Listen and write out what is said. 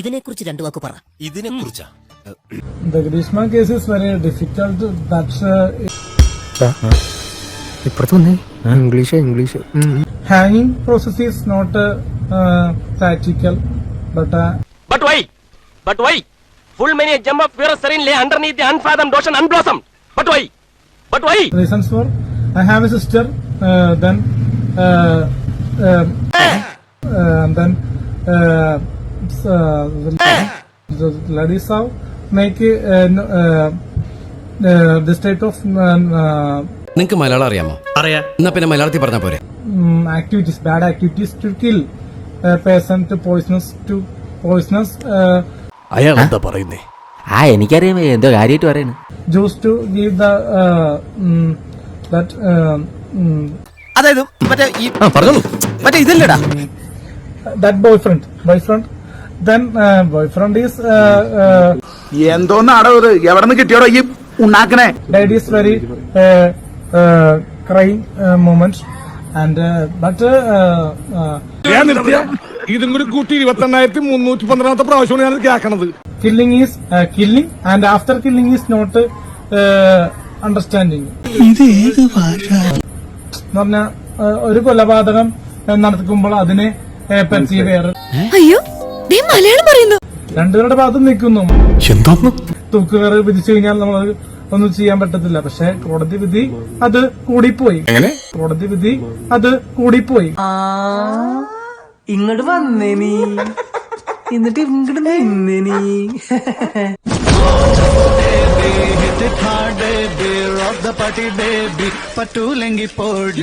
ഇതിനെക്കുറിച്ച് രണ്ടു വാക്ക് പറ ഇതിനെ കുറിച്ചാ The Grishma case is very difficult. That's uh, ഇപ്പുറത്ത് വന്നേ English English hanging process is not uh, uh, practical, but uh, But why? But why? Full many a gem of pure serene lay underneath the unfathomed ocean unblossomed. But why? But why? reasons for I have a sister. Uh, then uh, um, uh, then uh, uh, Ladisau, make uh, uh, uh, നിങ്ങൾക്ക് മലയാളം അറിയാമോ? അറിയാ. എന്നാ പിന്നെ മലയാളത്തിൽ പറഞ്ഞാൽ പോരെ. Activities bad activities to kill person to poisonous to poisonous അയാൾ എന്താ പറയുന്നേ? ആ എനിക്കറിയാം എന്തോ കാര്യമായിട്ട് പറയുന്നു ജൂസ് ടു ഗീവ് ദ അതായത് മറ്റേ ഈ പറഞ്ഞോളൂ. മറ്റേ ഇതല്ലടാ. That boyfriend boyfriend boyfriend is uh, uh, എന്തോന്നാടോ ഇത് എവിടെ നിന്ന് കിട്ടിയോടോ ഈ ഉണ്ടാക്കണേ uh, uh, uh, moment and uh, but uh, uh, ഇതും കൂടി കൂട്ടി ഇരുപത്തി എണ്ണായിരത്തി മുന്നൂറ്റി പന്ത്രണ്ടാമത്തെ പ്രാവശ്യമാണ് ഞാൻ കേൾക്കണത് killing is uh, killing and after killing is not uh, understanding എന്ന് പറഞ്ഞാൽ ഒരു കൊലപാതകം uh, നടത്തിക്കുമ്പോൾ അതിനെ uh, പറ്റി വേറെ അയ്യോ മലയാളം പറയുന്നു. രണ്ടുപേരുടെ ഭാഗത്ത് നിൽക്കുന്നു. തൂക്കുകയറ് വിധിച്ചു കഴിഞ്ഞാൽ നമ്മൾ ഒന്നും ചെയ്യാൻ പറ്റത്തില്ല. പക്ഷെ കോടതി വിധി അത് കൂടിപ്പോയി. കോടതി വിധി അത് കൂടിപ്പോയി. ഇങ്ങോട്ട് വന്നേനി എന്നിട്ട് ഇങ്ങോട്ട് നിന്നേനി ഹാ ബേബി പട്ടൂലെങ്കി പോടി.